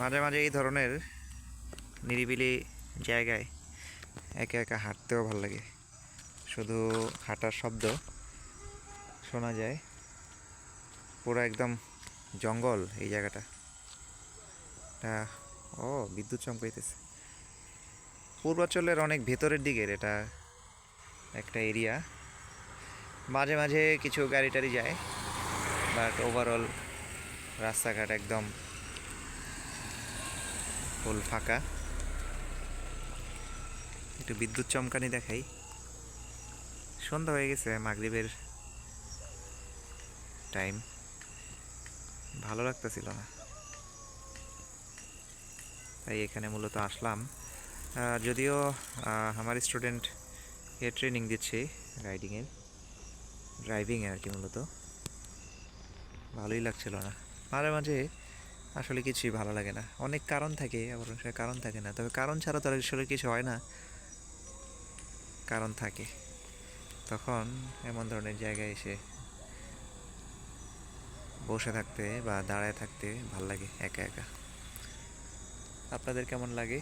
মাঝে মাঝে এই ধরনের নিরিবিলি জায়গায় একা একা হাঁটতেও ভালো লাগে। শুধু হাঁটার শব্দ শোনা যায়। পুরো একদম জঙ্গল এই জায়গাটা। ও, বিদ্যুৎ চমকাইতেছে। পূর্বাঞ্চলের অনেক ভেতরের দিকের এটা একটা এরিয়া। মাঝে মাঝে কিছু গাড়ি টাড়ি যায়। বাট ওভারঅল রাস্তাঘাট একদম ফুল ফাঁকা। একটু বিদ্যুৎ চমকানি দেখাই। সন্ধ্যা হয়ে গেছে মাগরিবের টাইম ভালো লাগতেছিল না। তাই এখানে মূলত আসলাম। যদিও আমার স্টুডেন্ট এ ট্রেনিং দিচ্ছি রাইডিংয়ের ড্রাইভিংয়ে আর কি মূলত। ভালোই লাগছিল না। মাঝে মাঝে আসলে কিছুই ভালো লাগে না। অনেক কারণ থাকে অনেক কারণ থাকে না। তবে কারণ ছাড়া তো আসলে কিছু হয় না। কারণ থাকে। তখন এমন ধরনের জায়গায় এসে বসে থাকতে বা দাঁড়ায় থাকতে ভালো লাগে, একা একা। আপনাদের কেমন লাগে?